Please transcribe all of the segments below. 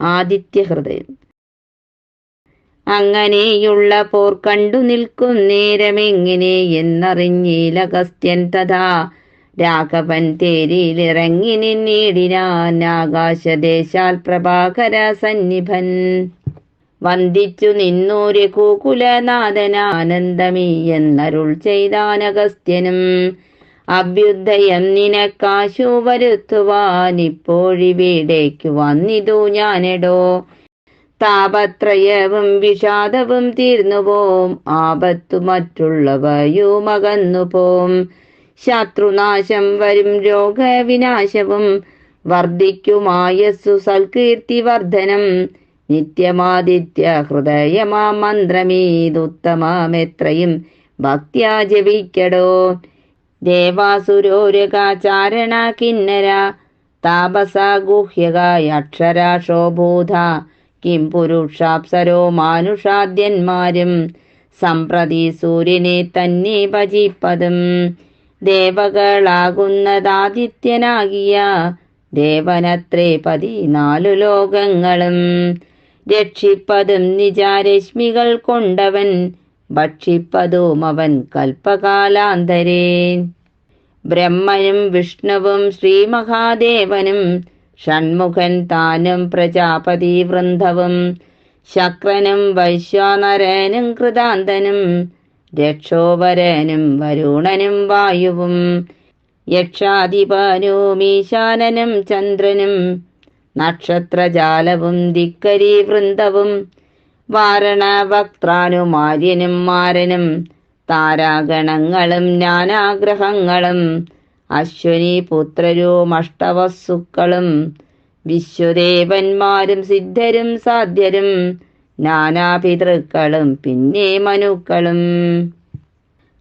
ആദിത്യഹൃദയം അങ്ങനെയുള്ള പോർ കണ്ടു നിൽക്കും നേരമെങ്ങനെ എന്നറിഞ്ഞീലകസ്ത്യൻ തഥാ. രാഘവൻ തേരിയിലിറങ്ങി നിന്നീടിനാൻ ആകാശദേശാൽ പ്രഭാകര സന്നിഭൻ. വന്ദിച്ചു നിന്നൂര്യ രഘുകുലനാഥനാനന്ദമീ എന്നരുൾ ചെയ്താനഗസ്ത്യനും അഭ്യുദയം നിനക്കാശു വരുത്തുവാൻ വന്നിതു ഞാനെടോ. താപത്രയവും വിഷാദവും തീർന്നുപോം. ആപത്തു മറ്റുള്ളവയുമകന്നുപോം ശത്രുനാശം വരും രോഗവിനാശവും. വർദ്ധിക്കുമായസ്സു സൽകീർത്തി വർധനം നിത്യമാദിത്യ ഹൃദയമാ മന്ത്രമീതുത്തമാമെത്രയും ഭക്ത്യാ ജപിക്കടോ. ദേവാസുരോരകാചാരണ കിന്നര താപസ ഗുഹ്യകായ അക്ഷരാശോഭൂത കിം പുരുഷാപ്സരോ മാനുഷാദ്യന്മാരും സംപ്രതി സൂര്യനെ തന്നെ ഭജിപ്പതും ദേവകളാകുന്നതാദിത്യനാകിയ ദേവനത്രേ പതിനാലു ലോകങ്ങളും രക്ഷിപ്പതും നിജാരശ്മികൾ കൊണ്ടവൻ ഭക്ഷിപ്പതും അവൻ കൽപ്പകാലാന്തരേ. ബ്രഹ്മനും വിഷ്ണുവും ശ്രീമഹാദേവനും ഷൺമുഖൻ താനും പ്രജാപതി വൃന്ദവും ശക്രനും വൈശ്വാനരനും കൃതാന്തനും രക്ഷോവരനും വരുണനും വായുവും യക്ഷാധിപനും ഈശാനനും ചന്ദ്രനും നക്ഷത്രജാലവും ധിക്കരി വൃന്ദവും വാരണവക്ത്രാനുമാര്യനും മാരനും താരാഗണങ്ങളും ജ്ഞാനാഗ്രഹങ്ങളും അശ്വനി പുത്രരും അഷ്ടവസ്സുക്കളും വിശ്വദേവന്മാരും സിദ്ധരും സാധ്യരും നാനാപിതൃക്കളും പിന്നെ മനുക്കളും.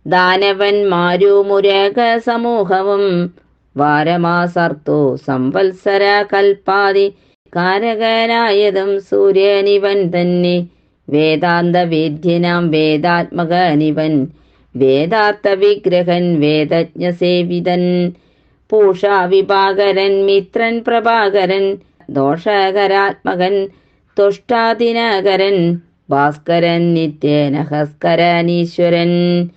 ദാനവന്മാരുമുരക സമൂഹവും വാരമാസർത്തു സംവത്സര കൽപ്പാതി കാരകനായതും സൂര്യനിവൻ തന്നെ. വേദാന്ത വേദ്യനാം വേദാത്മകനിവൻ വേദാർത്ഥ വിഗ്രഹൻ വേദജ്ഞ സേവിതൻ പൂഷാ വിഭാകരൻ മിത്രൻ പ്രഭാകരൻ ദോഷകരാത്മകൻ തുഷ്ടാദിനകരൻ ഭാസ്കരൻ നിത്യനഹസ്കരനീശ്വരൻ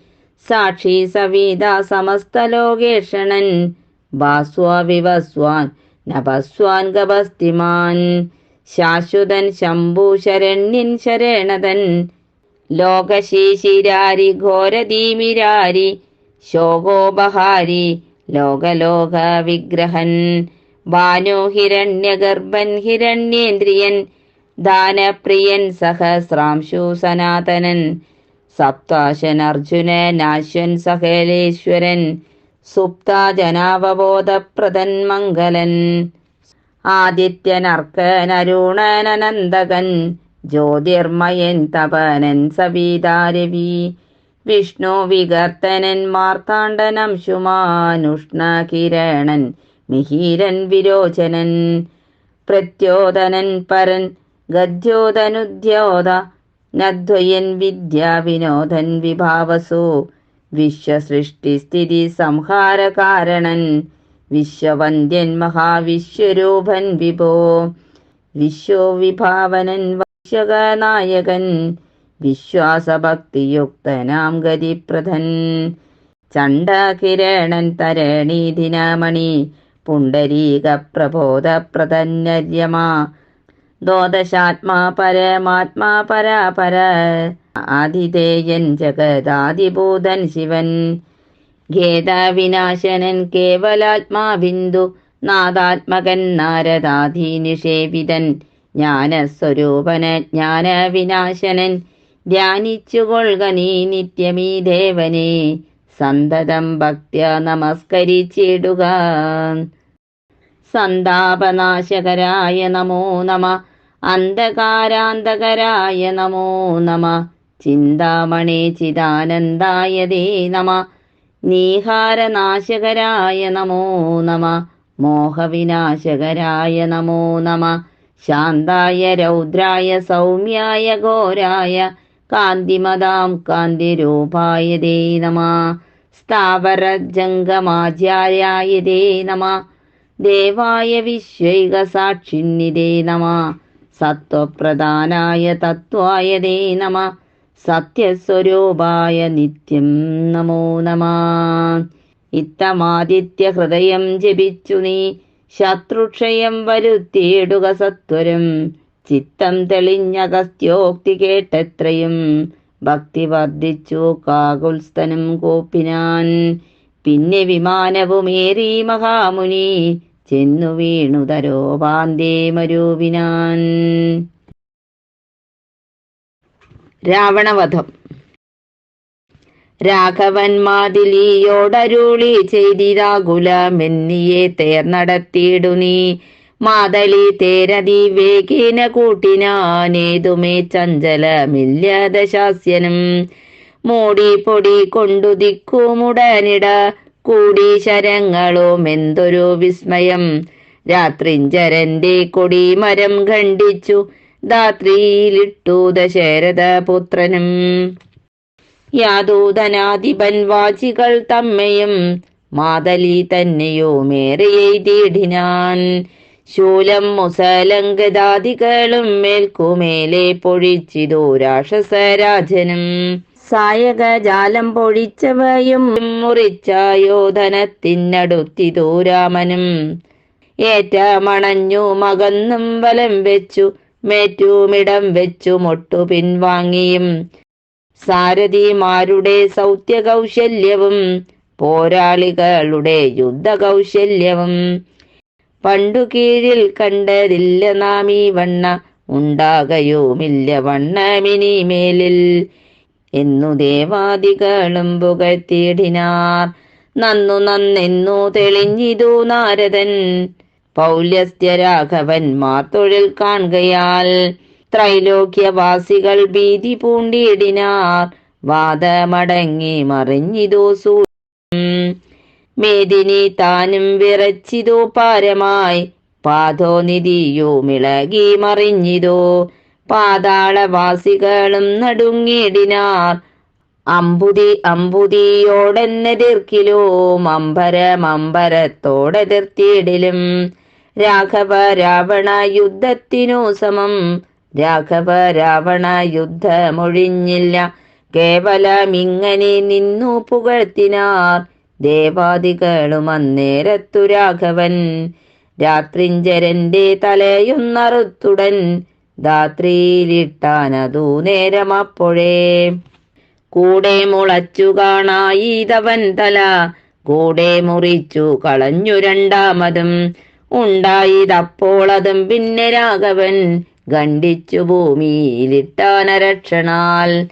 സാക്ഷി സവിത സമസ്തലോകേഷണൻ ഭാസ്വാ വിവസ്വാൻ നഭസ്വാൻ ഗഭസ്തിമാൻ ശാശ്വതൻ ശംഭു ശരണ്യൻ ശരണതൻ. ലോകശീശിരാരി ഘോരധീമിരാരി ശോകോപഹാരി ലോകലോക വിഗ്രഹൻ. ഭാനോ ഹിരണ്യഗർഭൻ ഹിരണ്യേന്ദ്രിയൻ ദാനപ്രിയൻ സഹസ്രാംശു സനാതനൻ. സപ്താശൻ അർജുനനാശ്വൻ സഹലേശ്വരൻ സുപ്ത ജനാവബോധപ്രദൻ മംഗലൻ. ആദിത്യനർക്കൻ അരുണനനന്ദകൻ ജ്യോതിർമയൻ തപനൻ സവിതാരവി വിഷ്ണു വികർത്തനൻ മാർത്താണ്ഡനം ശുമാനുഷ്ണ കിരണൻ മിഹീരൻ വിരോചനൻ പ്രത്യോദനൻ പരൻ ഗദ്യോദനുദ്യോത നദ്വയൻ വിദ്യ വിനോദൻ വിഭാവസു വിശ്വസൃഷ്ടിസ്ഥിതി സംഹാരകാരണൻ വിശ്വവന്ദ്യൻ മഹാവിശ്വരൂപൻ വിഭോ. വിശ്വവിഭാവനൻ വൈശ്യകനായകൻ വിശ്വാസഭക്തിയുക്തനാം ഗതിപ്രധൻ ചണ്ഡകിരണൻ തരണീധിനമണി പുണ്ടരീക പ്രബോധപ്രധന്യര്യമാ ദ്വാദശാത്മാ പരമാത്മാ പരാപര. ആതിഥേയൻ ജഗദാതിഭൂതൻ ശിവൻ. ഖേദവിനാശനൻ കേവലാത്മാ ബിന്ദു നാദാത്മകൻ നാരദാധീനിഷേവിതൻ ജ്ഞാനസ്വരൂപന ജ്ഞാനവിനാശനൻ ധ്യാനിച്ചുകൊള്ളുക നീ നിത്യമീ ദേവനെ സന്തതം ഭക്ത്യ നമസ്കരിച്ചിടുക. സന്താപനാശകരായ നമോ നമ അന്ധകാരാന്തകരായ നമോ നമ ചിന്താമണി ചിദാനന്ദായ ദേ നമ നീഹാരനാശകരായ നമോ നമ. മോഹവിനാശകരായ നമോ നമ. ശാന്തായ രൗദ്രായ സൗമ്യായ ഘോരായ കാന്തിമതാം കാന്തിരൂപായ ദേ നമ. സ്ഥാവരജംഗമാചാര്യായ ദേ നമ. ദേവായ വിശ്വൈക സാക്ഷിന്നിതേ നമ. സത്വപ്രധാനായ തത്വായ ദേ നമ. സത്യസ്വരൂപായ നിത്യം നമോ നമ. ഇത്തമാദിത്യ ഹൃദയം ജപിച്ചു നീ ശത്രുക്ഷയം വരുത്തിയിടുക സത്വരം. ചിത്തം തെളിഞ്ഞഗസ്ത്യോക്തി കേട്ടെത്രയും. ഭക്തി വർദ്ധിച്ചു കാകുൽസ്തനും കോപ്പിനാൻ. പിന്നെ വിമാനവുമേറി മഹാമുനി ചെന്നു വീണുതരോ പാന്തേ മരൂപിനാൻ. രാവണവധം. രാഘവൻ മാതിലിയോടരുളി ചെയ്തിരാകുലമെന്നിയെ തേർന്നടത്തിയിടു നീ. മാതലി തേരതി വേഗീന കൂട്ടിനാനേതുമേ ചഞ്ചലമില്ലാതെ ശാസ്യനും മൂടി പൊടി കൊണ്ടു ദിക്കുമുടനിട കൂടി ശരങ്ങളും എന്തൊരു വിസ്മയം. രാത്രിഞ്ചരന്റെ കൊടിമരം ഖണ്ഡിച്ചു ധാത്രിയിലിട്ടു ദശരഥ പുത്രനും യാദൂതനാധിപൻ വാചികൾ തമ്മയും മാതലി തന്നെയോ മേറെയ്തിടിനാൻ ശൂലം മുസലങ്കദാദികളും മേൽക്കുമേലെ പൊഴിച്ചിതു രാക്ഷസരാജനും. സായകജാലം പൊഴിച്ചവയും മുറിച്ചായോധനത്തിനടുത്തിതു രാമനും. ഏറ്റമണഞ്ഞു മകന്നും വലം വെച്ചു മേറ്റുമിടം വെച്ചു മൊട്ടു പിൻവാങ്ങിയും. സാരഥിമാരുടെ സൗത്യകൗശല്യവും പോരാളികളുടെ യുദ്ധകൗശല്യവും. പണ്ടു കീഴിൽ കണ്ടതില്ല നാം ഈ വണ്ണ ഉണ്ടാകയുമില്ല വണ്ണമിനി മേലിൽ എന്നു ദേവാദികളും പുകഴ്ത്തിയിടിനാർ. നന്നു നന്നെന്നു തെളിഞ്ഞിതു നാരദൻ. പൗല്യസ്ത്യരാഘവന്മാർ തൊഴിൽ കാണുകയാൽ ത്രൈലോക്യവാസികൾ ഭീതി പൂണ്ടിയിടിനാർ. വാദമടങ്ങി മറിഞ്ഞിതോ സൂ മേദിനി താനും വിറച്ചിതോ പാരമായി. പാതോ നിധിയോ മിളകി മറിഞ്ഞിതോ. പാതാളവാസികളും നടുങ്ങിയിടിനാർ. അമ്പുതി അമ്പുതിയോടെന്നെതിർക്കിലും അമ്പരമമ്പരത്തോടെതിർത്തിയിടിലും രാഘവ രാവണ യുദ്ധത്തിനു സമം. രാഘവ രാവണ യുദ്ധമൊഴിഞ്ഞില്ല കേവലമിങ്ങനെ നിന്നു പുകഴ്ത്തിനാർ. ദേവാദികളും അന്നേരത്തു രാഘവൻ. രാത്രിഞ്ചരന്റെ തലയുന്നറുത്തുടൻ ധാത്രിയിലിട്ടാനതു നേരമപ്പോഴേ. കൂടെ മുളച്ചു കാണായിതവൻ തല. കൂടെ മുറിച്ചു കളഞ്ഞു രണ്ടാമതും. ഉണ്ടായിതപ്പോൾ അതും പിന്നെ രാഘവൻ ഖണ്ഡിച്ചു ഭൂമിയിലിട്ടാനരക്ഷണാൽ.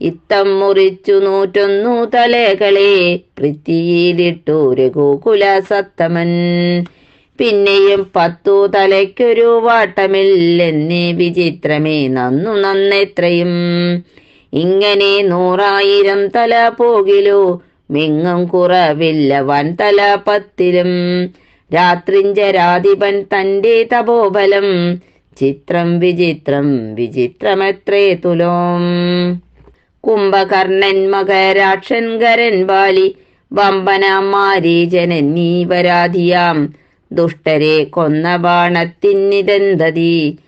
ഇത്തം മുറിച്ചു നൂറ്റൊന്നു തലകളെ പൃഥ്വിയിലിട്ടു രഘുകുല സത്തമൻ പിന്നെയും പത്തു തലയ്ക്കൊരു വാട്ടമില്ലെന്നേ വിചിത്രമേ നന്നു നന്നെത്രയും. ഇങ്ങനെ നൂറായിരം തല പോകിലോ മിങ്ങും കുറവില്ല വൻ തല പത്തിലും. രാത്രിഞ്ചരാധിപൻ തന്റെ തപോബലം. ചിത്രം വിചിത്രം വിചിത്രമത്രേ തുലോം. കുംഭകർണൻ മകരാക്ഷൻ കരൻ ബാലി വമ്പനമാരീജനൻ നീവരാധിയാം ദുഷ്ടരെ കൊന്ന ബാണത്തിന്നിതന്തതി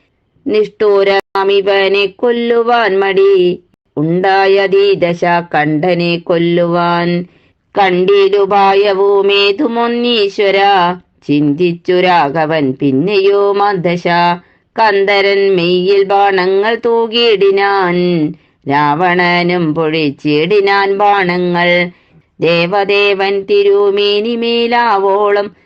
നിഷ്ഠൂരമിവനെ കൊല്ലുവാൻ മടി. ഉണ്ടായതീ ദശ കണ്ഠനെ കൊല്ലുവാൻ. കണ്ടിലുപായവുമേതുമൊന്നീശ്വര. ചിന്തിച്ചു രാഘവൻ പിന്നെയോ മദ്ദശ കന്ദരൻ മെയ്യിൽ ബാണങ്ങൾ തൂകിയിടിനാൻ. രാവണനും പൊഴിച്ചിടിനാൻ ബാണങ്ങൾ. ദേവദേവൻ തിരുമേനിമേലാവോളം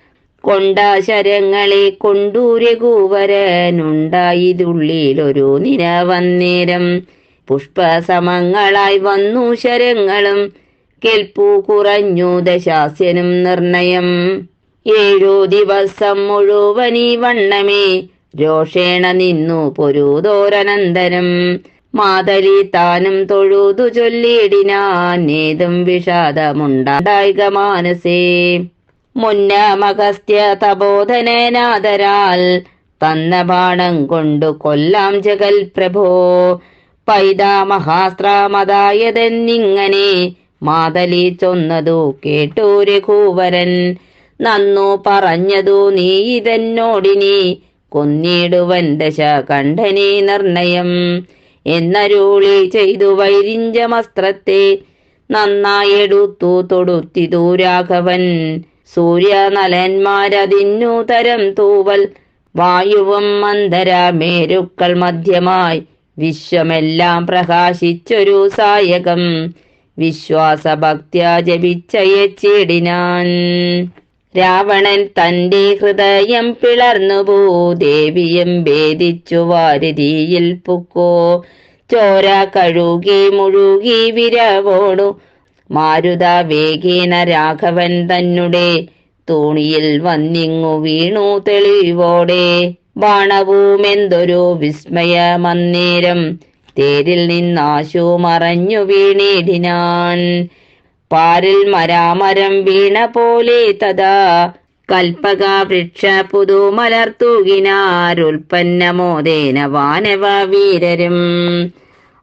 കൊണ്ട ശരങ്ങളെ കൊണ്ടു രഘുവരനുണ്ടായതുള്ളിലൊരു നിരവന്നേരം പുഷ്പസമങ്ങളായി വന്നു ശരങ്ങളും. കേൾപ്പു കുറഞ്ഞു ദശാസ്യനും നിർണയം. ഏഴു ദിവസം മുഴുവൻ ഈ വണ്ണമേ. രോഷേണ നിന്നു പൊരുതോരനന്തരം മാതലി താനും തൊഴുതു ചൊല്ലിയിടിനാനേതും വിഷാദമുണ്ടായിക മാനസേ. മുന്ന മുന്നമഗസ്ത്യ തബോധനനാദരാൽ തന്ന ബാണം കൊണ്ടു കൊല്ലാം ജഗൽ പ്രഭോ. പൈതാമഹാസ്ത്രമതായതെന്നിങ്ങനെ മാതലി ചൊന്നതു കേട്ടു രഘുവരൻ. നന്നു പറഞ്ഞതു നീ ഇതെന്നോടിനി. കൊന്നിടുവൻ ദശ കണ്ഠനെ നിർണയം. എന്നരുളി ചെയ്തു വൈരിഞ്ചമസ്ത്രത്തെ. നന്നായെടുത്തു തൊടുത്തിതു രാഘവൻ. സൂര്യനലന്മാരതിന്നു തരം തൂവൽ. വായുവും മന്ദരമേരുക്കൾ മധ്യമായി. വിശ്വമെല്ലാം പ്രകാശിച്ചൊരു സായകം. വിശ്വാസഭക്ത്യ ജപിച്ചയച്ചിടിനാൻ. രാവണൻ തന്റെ ഹൃദയം പിളർന്നു ദേവിയും ഭേദിച്ചു വാരുതിയിൽ പുക്കോ. ചോര കഴുകി മുഴുകി വിരവോടു. മാരുത വേഗേന രാഘവൻ തന്നെ തൂണിയിൽ വന്നിങ്ങു വീണു തെളിവോടെ. ബാണവുമെന്തൊരു വിസ്മയമന്നേരം. തേരിൽ നിന്നാശു മറഞ്ഞു വീണിടിനാൻ. പാരിൽ മരാമരം വീണ പോലെ തഥാ. കൽപ്പക വൃക്ഷ പുതുമലർത്തുകിനാരുൽപ്പന്നമോദേന വാനവ വീരരും.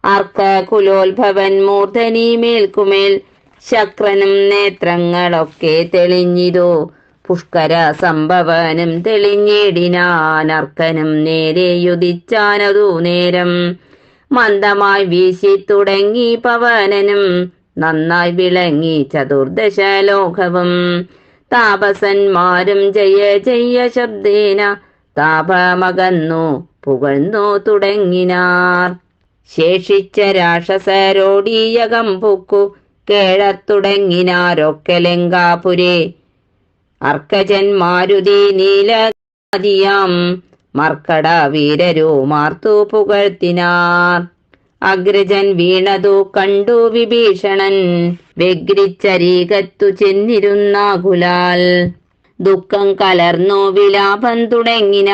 അർക്ക കുലോത്ഭവൻ മൂർധനി മേൽക്കുമേൽ ശക്രനും നേത്രങ്ങളൊക്കെ തെളിഞ്ഞിതു. പുഷ്കര സംഭവനും തെളിഞ്ഞിടിനാൻ അർക്കനും നേരെ യുദിച്ചാനതു നേരം. മന്ദമായി വീശി തുടങ്ങി പവനനും നന്നായി വിളങ്ങി ചതുർദശ ലോകവും താപസന്മാരും ജയ ജയ ശബ്ദേന താപമകന്നു പുകഴ്ന്നു തുടങ്ങിനാർ. ശേഷിച്ച രാക്ഷസരോടീയകം പൂക്കു കേഴത്തുടങ്ങിനാരൊക്കെ ലങ്കാപുരേ. അർക്കജന്മാരുതി മാരുതി നീലജിയാം മർക്കട വീരരു മാർത്തു പുകഴ്ത്തിനാർ. അഗ്രജൻ വീണതു കണ്ടു വിഭീഷണൻ. വ്യഗ്രിച്ചരീകത്തു ചെന്നിരുന്നാകുലാൽ ദുഃഖം കലർന്നു വിലാപം തുടങ്ങിന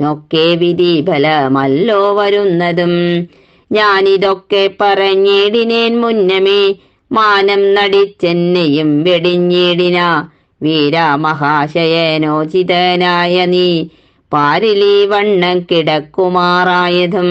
നൊക്കെ വിധി ഫലമല്ലോ വരുന്നതും. ഞാനിതൊക്കെ പറഞ്ഞേടിനേൻ മുന്നമേ മാനം നടിച്ചെന്നെയും വെടിഞ്ഞിടിന വീരമഹാശയനോചിതനായ നീ. പാരിലീ വണ്ണം കിടക്കുമാറായതും.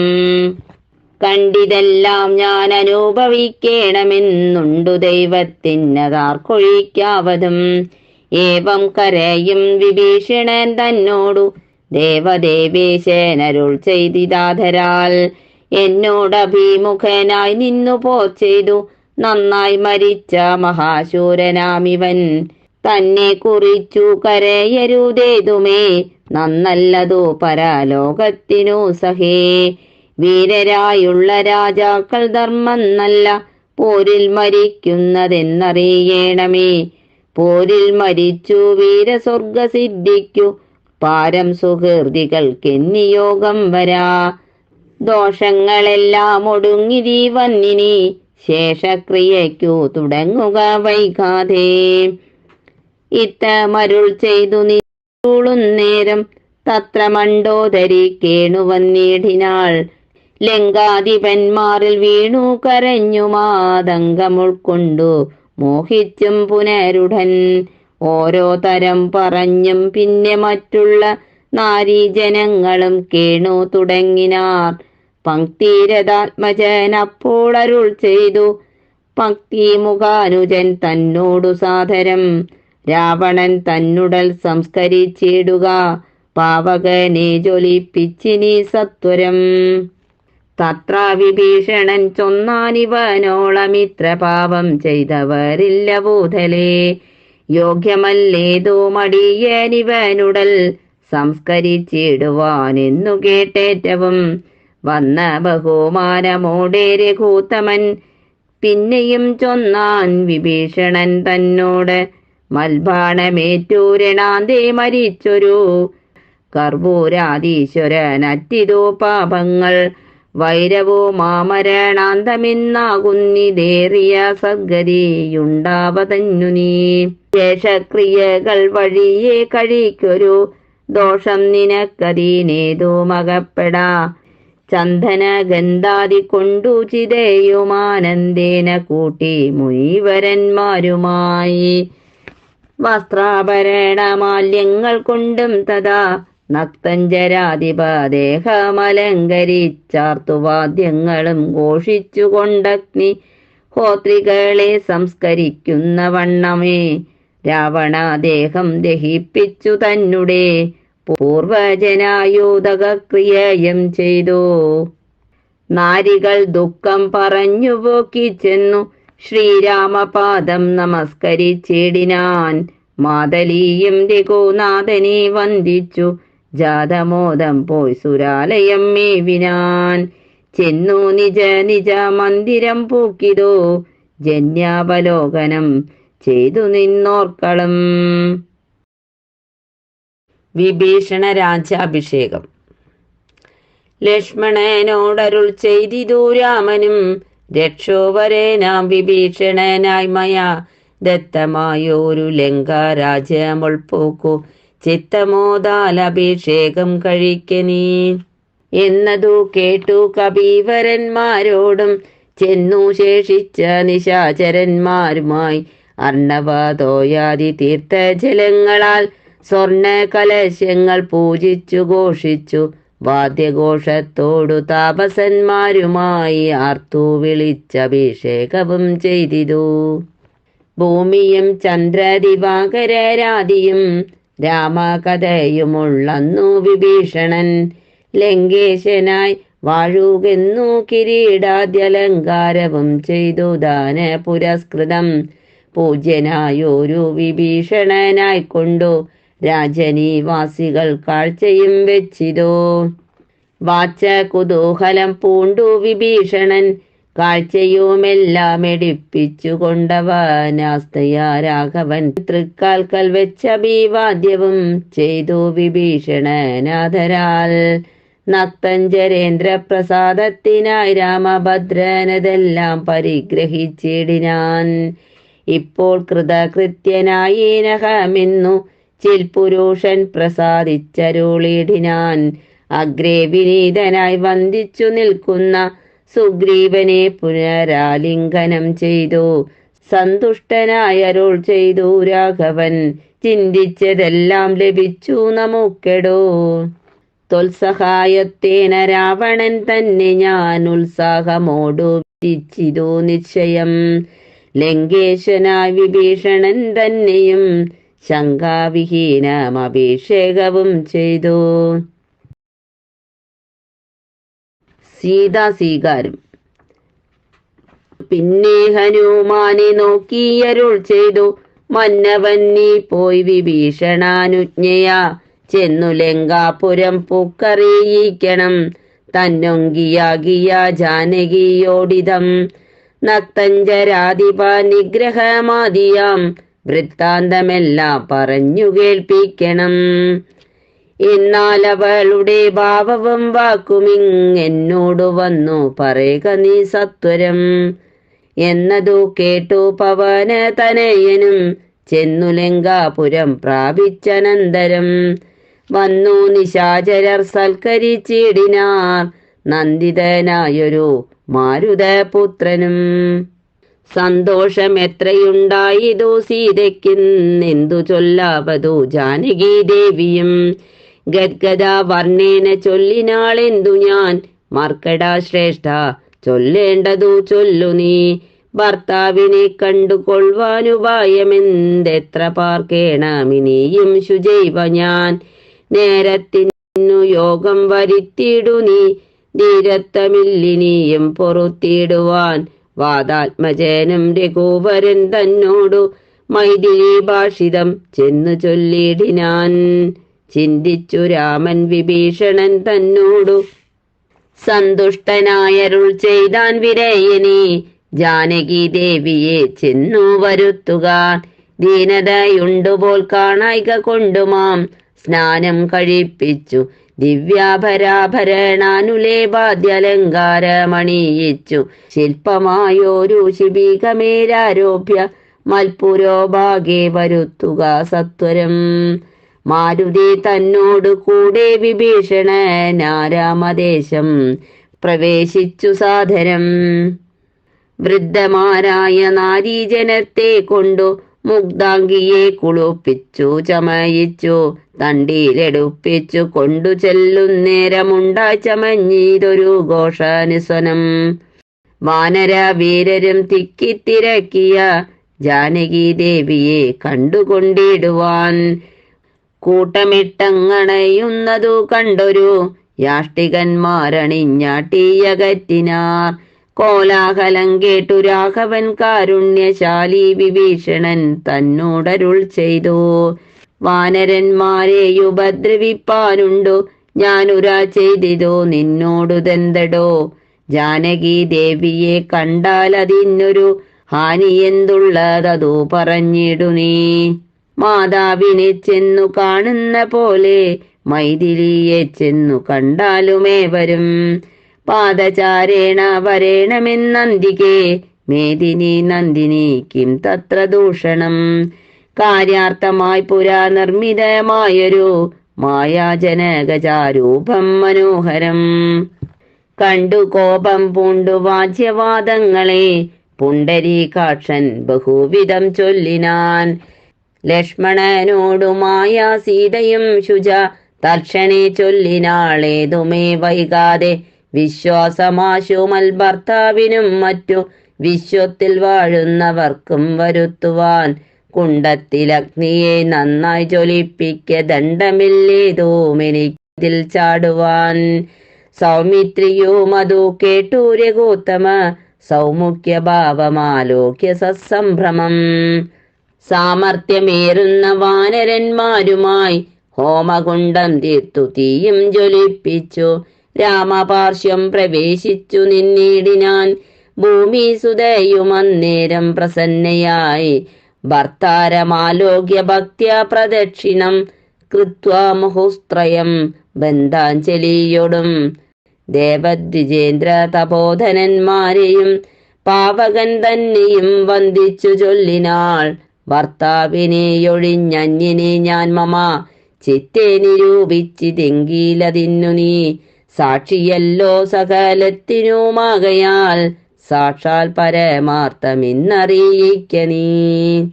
കണ്ടിതെല്ലാം ഞാൻ അനുഭവിക്കണമെന്നുണ്ടു ദൈവത്തിനതാർക്കൊഴിക്കാവതും. ഏവം കരയും വിഭീഷണൻ തന്നോടു ദേവദേവേശനരുൾ ചെയ്തിതാധരാൽ. എന്നോടഭിമുഖനായി നിന്നു പോ ചെയ്തു. നന്നായി മരിച്ച മഹാശൂരനാമിവൻ തന്നെ കുറിച്ചു കരയരുതേതുമേ. നന്നല്ലതു പരലോകത്തിനു സഹേ. വീരരായുള്ള രാജാക്കൾ ധർമ്മം നല്ല പോരിൽ മരിക്കുന്നതെന്നറിയണമേ. പോരിൽ മരിച്ചു വീരസ്വർഗസിദ്ധിക്കു. പാരം സുഹൃതികൾക്കെന്നിയോഗം വരാ. ദോഷങ്ങളെല്ലാം ഒടുങ്ങി ജീവന്നിനി ശേഷക്രിയയ്ക്കു തുടങ്ങുക വൈകാതെ. ഇത്തമരുൾ ചെയ്തു നീളുന്നേരം തത്ര മണ്ടോദരി കേണു വന്നിടിനാൾ ലങ്കാധിപന്മാരിൽ വീണു കരഞ്ഞു മാതങ്കമുൾക്കൊണ്ടു മോഹിച്ചും പുനരുടൻ. ഓരോ തരം പറഞ്ഞും പിന്നെ മറ്റുള്ള നാരീജനങ്ങളും കേണു തുടങ്ങിനാർ. പങ്ക്തിരഥാത്മജൻ അപ്പോൾ അരുൾ ചെയ്തു. ഭക്തി മുഖാനുജൻ തന്നോടു സാധരം രാവണൻ തന്നുടൽ സംസ്കരിച്ചിടുക. പാവകനെ ജ്വലിപ്പിച്ചിനി സത്വരം. തത്ര വിഭീഷണൻ ചൊന്നാനിവനോളമിത്ര പാപം ചെയ്തവരില്ല ഭൂതലേ. യോഗ്യമല്ലേതോ മടിയനിവനുടൽ സംസ്കരിച്ചിടുവാനെന്നു കേട്ടേറ്റവും വന്ന ബഹുമാനമോടെ രഘൂത്തമൻ പിന്നെയും ചൊന്നാൻ വിഭീഷണൻ തന്നോട് മൽബാണമേറ്റൂരണാന്തേ മരിച്ചൊരു കർപ്പൂരാധീശ്വരനറ്റിതോ പാപങ്ങൾ വൈരവോ മാമരണാന്തമെന്നാകുന്നിതേറിയ സദ്ഗതിയുണ്ടാവതന്നു നീ. ശേഷക്രിയകൾ വഴിയെ കഴിക്കൊരു ദോഷം നിനക്കതീനേതോ മകപ്പെടാ. ചന്ദന ഗന്ധാതി കൊണ്ടു ചിതയുമാനന്ദേന കൂട്ടി മുനിവരന്മാരുമായി. വസ്ത്രാഭരണമാല്യങ്ങൾ കൊണ്ടും തഥാ നക്തഞ്ചരാധിപദേഹമലങ്കരിച്ചാർത്തുവാദ്യങ്ങളും ഘോഷിച്ചുകൊണ്ടഗ്നി ഹോത്രികളെ സംസ്കരിക്കുന്ന വണ്ണമേ. രാവണാദേഹം ദഹിപ്പിച്ചു തന്നെ പൂർവജനായൂതകക്രിയയും ചെയ്തു. നാരികൾ ദുഃഖം പറഞ്ഞു പോക്കി ചെന്നു. ശ്രീരാമപാദം നമസ്കരിച്ചിടിനാൻ. മാതലിയും രഘുനാഥനെ വന്ദിച്ചു. ജാതമോദം പോയി സുരാലയം മേവിനാൻ ചെന്നു നിജ നിജ മന്ദിരം പൂക്കിതോ ജന്യാവലോകനം ചെയ്തു നിന്നോർക്കളം. വിഭീഷണ രാജാഭിഷേകം ലക്ഷ്മണനോടരുൾ ചെയ്തിതു രാമനും. രക്ഷോവരേനാം വിഭീഷണനായി മയ ദത്തമായോരു ലങ്ക ചിത്തമോദാൽ അഭിഷേകം കഴിക്കനീ എന്നതു കേട്ടു കബീവരന്മാരോടും ചെന്നു ശേഷിച്ച നിശാചരന്മാരുമായി അർണവതോയാദി തീർത്ഥജലങ്ങളാൽ സ്വർണ കലശങ്ങൾ പൂജിച്ചു ഘോഷിച്ചു. വാദ്യഘോഷത്തോടു താപസന്മാരുമായി ആർത്തു വിളിച്ചഭിഷേകവും ചെയ്തിതു. ഭൂമിയും ചന്ദ്രദിവാകരാദിയും രാമകഥയുമുള്ളന്നു വിഭീഷണൻ. ലങ്കേശനായി വാഴുകെന്നു കിരീടാദ്യലങ്കാരവും ചെയ്തു ദാന പുരസ്കൃതം പൂജ്യനായൊരു വിഭീഷണനായിക്കൊണ്ടു രാജനീവാസികൾ കാഴ്ചയും വെച്ചിതോ. വാച്ച കുതൂഹലം പൂണ്ടു വിഭീഷണൻ. കാഴ്ചയുമെല്ലാം എടുപ്പിച്ചു കൊണ്ടവനാസ്തയാ രാഘവൻ തൃക്കാൽക്കൽ വെച്ച ഭീവാദ്യവും ചെയ്തു വിഭീഷണനാഥരാൽ. നത്തഞ്ചരേന്ദ്ര പ്രസാദത്തിനായി രാമഭദ്രനതെല്ലാം പരിഗ്രഹിച്ചിടിനാൻ. ഇപ്പോൾ കൃതകൃത്യനായി നഹമിന്നു ചിൽപുരുഷൻ പ്രസാദിച്ചരുളിടിനാൻ. അഗ്രേ വിനീതനായി വന്ദിച്ചു നിൽക്കുന്ന സുഗ്രീവനെ പുനരാലിംഗനം ചെയ്തു. സന്തുഷ്ടനായ അരുൾ ചെയ്തു രാഘവൻ. ചിന്തിച്ചതെല്ലാം ലഭിച്ചു നമുക്കെടോ. തൊൽസഹായത്തേന രാവണൻ തന്നെ ഞാൻ ഉത്സാഹമോടു വിരിച്ചിതു നിശ്ചയം. ലങ്കേശനായ വിഭീഷണൻ തന്നെയും ശങ്കാവിഹീനം അഭിഷേകവും ചെയ്തു. സീതാസ്വീകാരം പിന്നെ ഹനുമാനെ നോക്കിയരുൾ ചെയ്തു. മന്നവൻ നീ പോയി വിഭീഷണാനുജ്ഞയാ. ചെന്നു ലങ്കാപുരം പൂക്കറിയിക്കണം. തന്നൊങ്കിയാകിയ ജാനകിയോടിതം. നക്തഞ്ചരാധിപ നിഗ്രഹമാതിയാം വൃത്താന്തമെല്ലാം പറഞ്ഞു കേൾപ്പിക്കണം. എന്നാൽ അവളുടെ ഭാവവും വാക്കുമിങ്ങെന്നോട് വന്നു പറയുക നീ സത്വരം. എന്നതു കേട്ടു പവന തനയനും ചെന്നു ലങ്കാപുരം പ്രാപിച്ചനന്തരം. വന്നു നിശാചരർ സൽക്കരിച്ചിടിനാർ നന്ദിതനായൊരു മാരുതപുത്രനും. സന്തോഷം എത്രയുണ്ടായതു സീതയ്ക്കെന്തു ചൊല്ലാവതു ജാനകി ദേവിയും ഗദ്ഗദ വർണേന ചൊല്ലിനാളെന്തു ഞാൻ? മർക്കട ശ്രേഷ്ഠ ചൊല്ലേണ്ടതു ചൊല്ലു നീ. ഭർത്താവിനെ കണ്ടുകൊള്ളുവാനുപായമെന്തെത്ര പാർക്കേണമിനിയും ശുചൈവ ഞാൻ. നേരത്തിനു യോഗം വരുത്തിയിടു നീ ധീരത്വമില്ലിനിയും പൊറുത്തിയിടുവാൻ. വാദാത്മജനും രഘുവരൻ തന്നോടു മൈഥിലി ഭാഷിതം ചെന്നു ചൊല്ലിയിടിനാൻ ചിന്തിച്ചു രാമൻ വിഭീഷണൻ തന്നോടു. സന്തുഷ്ടനായരുൾ ചെയ്താൻ വിരയനെ ജാനകി ദേവിയെ ചെന്നു വരുത്തുക. ദീനതയുണ്ടുപോൽ കാണായിക കൊണ്ടുമാം. സ്നാനം കഴിപ്പിച്ചു. ദിവ്യാഭരാഭരണാനുലേപാദ്യലങ്കാരമണിയിച്ചു ശില്പമായോരു ശിബികമേരാരോപ്യ മൽപുരോഭാഗേ വരുത്തുക സത്വരം. മാരുതി തന്നോട് കൂടെ വിഭീഷണനാരാമദേശം പ്രവേശിച്ചു സാധരം വൃദ്ധമാരായ നാരീജനത്തെ കൊണ്ടു മുഗ്ധാംഗിയെ കുളിപ്പിച്ചു ചമയിച്ചു തണ്ടിയിലെടുപ്പിച്ചു കൊണ്ടു ചെല്ലുന്നേരമുണ്ടായി ചമഞ്ഞീതൊരു ഘോഷാനുസ്വനം വാനര വീരരും തിക്കിത്തിരക്കിയ ജാനകി ദേവിയെ കണ്ടുകൊണ്ടിടുവാൻ കൂട്ടമിട്ടങ്ങണയുന്നതു കണ്ടൊരു യാഷ്ടികന്മാരണിഞ്ഞാട്ടിയകറ്റിനാർ. കോലാഹലം കേട്ടു രാഘവൻ കാരുണ്യശാലി വിഭീഷണൻ തന്നോടരുൾ ചെയ്തു. വാനരന്മാരെ ഉപദ്രവിപ്പാനുണ്ടു ഞാനുരാ ചെയ്തിതോ നിന്നോടു ദന്തടോ. ജാനകി ദേവിയെ കണ്ടാൽ അതിന്നൊരു ഹാനി എന്തുള്ളതതു പറഞ്ഞിടു നീ. മാതാവിനെ ചെന്നു കാണുന്ന പോലെ മൈഥിലിയെ ചെന്നു കണ്ടാലുമേ വരും പാദചാരേണ വരേണമെന്നന്തികെ മേദിനി നന്ദിനി കിം തത്ര ദൂഷണം. കാര്യാർത്ഥമായി പുരാ നിർമ്മിതമായൊരു മായാജനകജാരൂപം മനോഹരം. കണ്ടു കോപം പൂണ്ടു വാജ്യവാദങ്ങളെ പുണ്ടരീകാക്ഷൻ ബഹുവിധം ചൊല്ലിനാൻ. ലക്ഷ്മണനോടുമായ സീതയും ശുച. തൽക്ഷണേ ചൊല്ലിനാളേതുമേ വൈകാതെ വിശ്വാസമാശുമൽ ഭർത്താവിനും മറ്റു വിശ്വത്തിൽ വാഴുന്നവർക്കും വരുത്തുവാൻ കുണ്ടത്തിൽ അഗ്നിയെ നന്നായി ജ്വലിപ്പിക്ക ദണ്ഡമില്ലേതോമെനിക്കിതിൽ ചാടുവാൻ. സൗമിത്രിയോ അതു കേട്ടു രഘുത്തമ. സൗമുഖ്യ ഭാവമാലോക്യ സസംഭ്രമം സാമർത്ഥ്യമേറുന്ന വാനരന്മാരുമായി ഹോമകുണ്ടം തീർത്തു തീയും ജ്വലിപ്പിച്ചു. രാമപാർശ്വം പ്രവേശിച്ചു നിന്നിടിനാൻ ഭൂമി സുതയും അന്നേരം പ്രസന്നയായി. ഭർത്താരമാലോക്യ ഭക്ത്യ പ്രദക്ഷിണം കൃത്വാമഹോസ്ത്രയം ബന്ധാഞ്ജലിയൊടും. ദേവദ്വിജേന്ദ്ര തപോധനന്മാരെയും പാവകൻ തന്നെയും വന്ദിച്ചു ചൊല്ലിനാൾ. ഭർത്താവിനെയൊഴിഞ്ഞന്യനെ ഞാൻ മമ. ചിത്തെ നിരൂപിച്ചിതെങ്കിലതിന്നു നീ. സാക്ഷിയല്ലോ സകലത്തിനുമാകയാൽ സാക്ഷാൽ പരമാർത്ഥമെന്നറിയിക്ക നീ.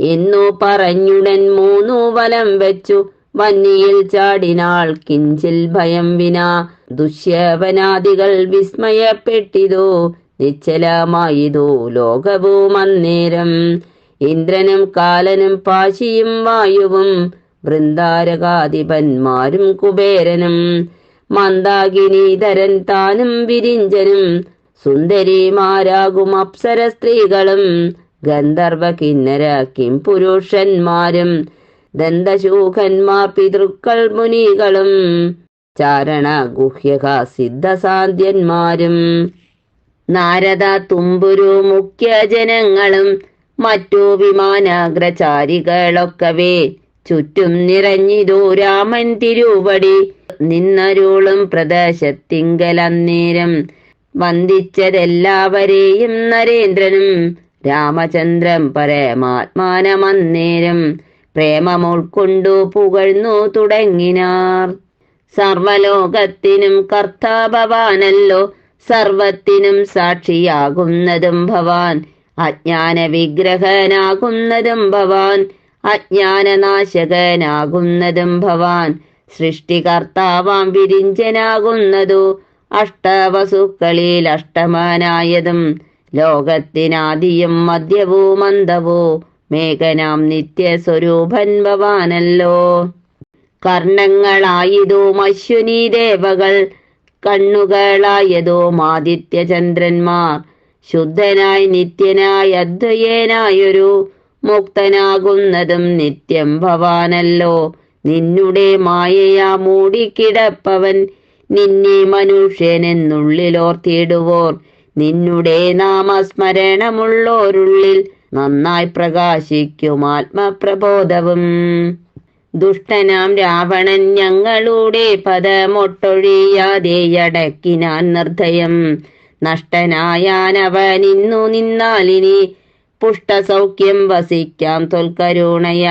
എന്നു പറഞ്ഞുടൻ മൂന്നു വലം വെച്ചു. വന്നിയിൽ ചാടിനാൾ കിഞ്ചിൽ ഭയം വിനാ. ദുഷ്യവനാദികൾ വിസ്മയപ്പെട്ടിതോ. നിശ്ചലമായതോ ലോകവും അന്നേരം. ഇന്ദ്രനും കാലനും പാശിയും വായുവും വൃന്ദാരകാധിപന്മാരും കുബേരനും മന്ദാകിനീധരൻ താനും വിരിഞ്ചനും സുന്ദരിമാരാകും അപ്സര സ്ത്രീകളും ഗന്ധർവ കിന്നര കിം പുരുഷന്മാരും ദന്തശൂഖന്മാർ പിതൃക്കൾ മുനികളും ചാരണ ഗുഹ്യക സിദ്ധസാന്ധ്യന്മാരും നാരദ തുമ്പുരു മുഖ്യ ജനങ്ങളും മറ്റു വിമാനാഗ്രചാരികളൊക്കവേ. ചുറ്റും നിറഞ്ഞിതു രാമൻ തിരുവടി. നിന്നരുളും പ്രദേശത്തിങ്കലന്നേരം. വന്ദിച്ചതെല്ലാവരെയും നരേന്ദ്രനും രാമചന്ദ്രൻ പരമാത്മാനമന്നേരം. പ്രേമം ഉൾക്കൊണ്ടു പുകഴ്ന്നു തുടങ്ങിനാർ. സർവലോകത്തിനും കർത്താഭവാനല്ലോ സർവത്തിനും സാക്ഷിയാകുന്നതും ഭവാൻ. അജ്ഞാന വിഗ്രഹനാകുന്നതും ഭവാൻ. അജ്ഞാനനാശകനാകുന്നതും ഭവാൻ. സൃഷ്ടികർത്താവാം വിരിഞ്ചനാകുന്നതു അഷ്ടവസുക്കളിൽ അഷ്ടമാനായതും. ലോകത്തിനാദിയും മദ്യവോ മന്ദവോ മേഘനാം നിത്യസ്വരൂപൻ ഭവാനല്ലോ. കർണങ്ങളായതും അശ്വനി ദേവകൾ കണ്ണുകളായതും ആദിത്യചന്ദ്രന്മാർ ശുദ്ധനായി നിത്യനായി അദ്വയേനായൊരു മുക്തനാകുന്നതും നിത്യം ഭവാനല്ലോ. നിന്നുടെ മായയാ മൂടിക്കിടപ്പവൻ നിന്നെ മനുഷ്യനെന്നുള്ളിലോർത്തിയിടുവോർ. നിന്നുടെ നാമസ്മരണമുള്ളോരുള്ളിൽ നന്നായി പ്രകാശിക്കും ആത്മപ്രബോധവും. ദുഷ്ടനാം രാവണൻ ഞങ്ങളുടെ പദമൊട്ടൊഴിയാതെ അടക്കിനാൻ നിർദ്ധയം. നഷ്ടനായാനവനിന്നു നിന്നാലിനി പുഷ്ടസൗഖ്യം വസിക്കാം തൊൽക്കരുണയ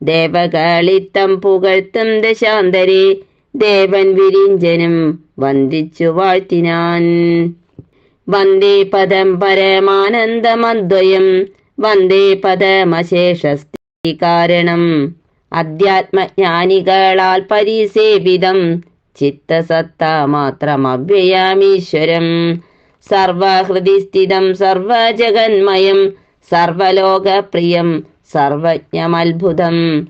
ദേവകളിത്തം പുകഴ്ത്തും ദശാന്തരെ ദേവൻ വിരിഞ്ചനും വന്ദിച്ചു വാഴ്ത്തിനാൻ. വന്ദേ പദം പരമാനന്ദമദ്വയം വന്ദേ പദമശേഷസ്ഥി കാരണം. അധ്യാത്മജ്ഞാനികളാൽ പരിസേവിതം ചിത്തസത്ത മാത്രം അവ്യയാമീശ്വരം സർവഹൃദി സ്ഥിതം സർവജഗന്മയം സർവലോകപ്രിയം സർവജ്ഞമത്ഭുതം.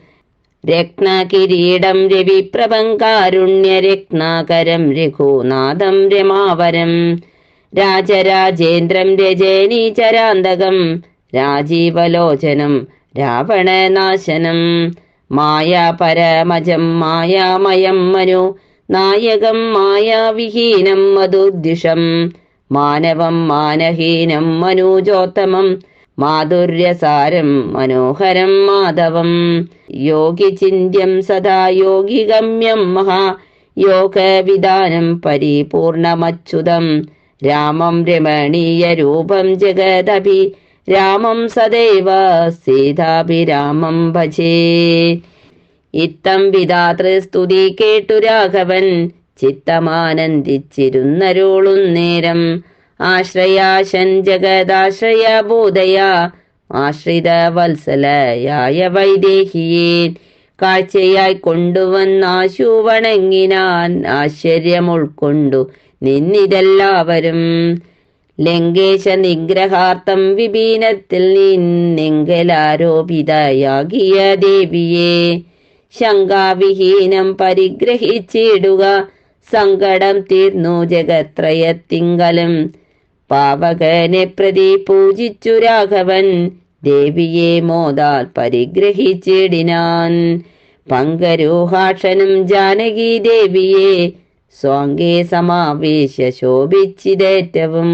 രത്നകിരീടം രവിപ്രഭം കാരുണ്യ രഘുനാഥം രമാവരം. രാജരാജേന്ദ്രം രജനീചരാന്തകം രാജീവലോചനം രാവണനാശനം. മായാപരമജം മായാമയം മനു നായകം മായാവിഹീനം മധുദ്യുഷം മാനവം മാനഹീനം മനൂജോത്തമം മാധുര്യസാരം മനോഹരം മാധവം. യോഗിചിന്യം സദാ യോഗിഗമ്യം മഹാ യോഗവിധാനം പരിപൂർണമച്യുതം. രാമം രമണീയ രൂപം ജഗദഭി രാമം സദൈവ സീതാഭിരാമം ഭജേ. ഇത്തം വിധാതൃസ്തുതി കേട്ടു രാഘവൻ ചിത്തമാനന്ദിച്ചിരുന്നരുളുന്നേരം. ആശ്രയാശൻ ജഗദാശ്രയ ബോധയ ആശ്രിത വത്സലയായ വൈദേഹിയേൻ കാഴ്ചയായി കൊണ്ടുവന്നാശു വണങ്ങിനാൻ ആശ്ചര്യം ഉൾക്കൊണ്ടു നിന്നിതെല്ലാവരും. ലങ്കേശ നിഗ്രഹാർത്ഥം വിപീനത്തിൽ നിന്നെങ്കിലാരോപിതയാകിയ ദേവിയെ. ശങ്കാവിഹീനം പരിഗ്രഹിച്ചിടുക സങ്കടം തീർന്നു ജഗത്രയത്തിങ്കലും പാവകനെ പ്രതി പൂജിച്ചു രാഘവൻ ദേവിയെ മോദാൽ പരിഗ്രഹിച്ചിടിനാൻ. പങ്കരൂഹാക്ഷനും ജാനകി ദേവിയെ സ്വാങ്കേ സമാവേശ ശോഭിച്ചിതേറ്റവും.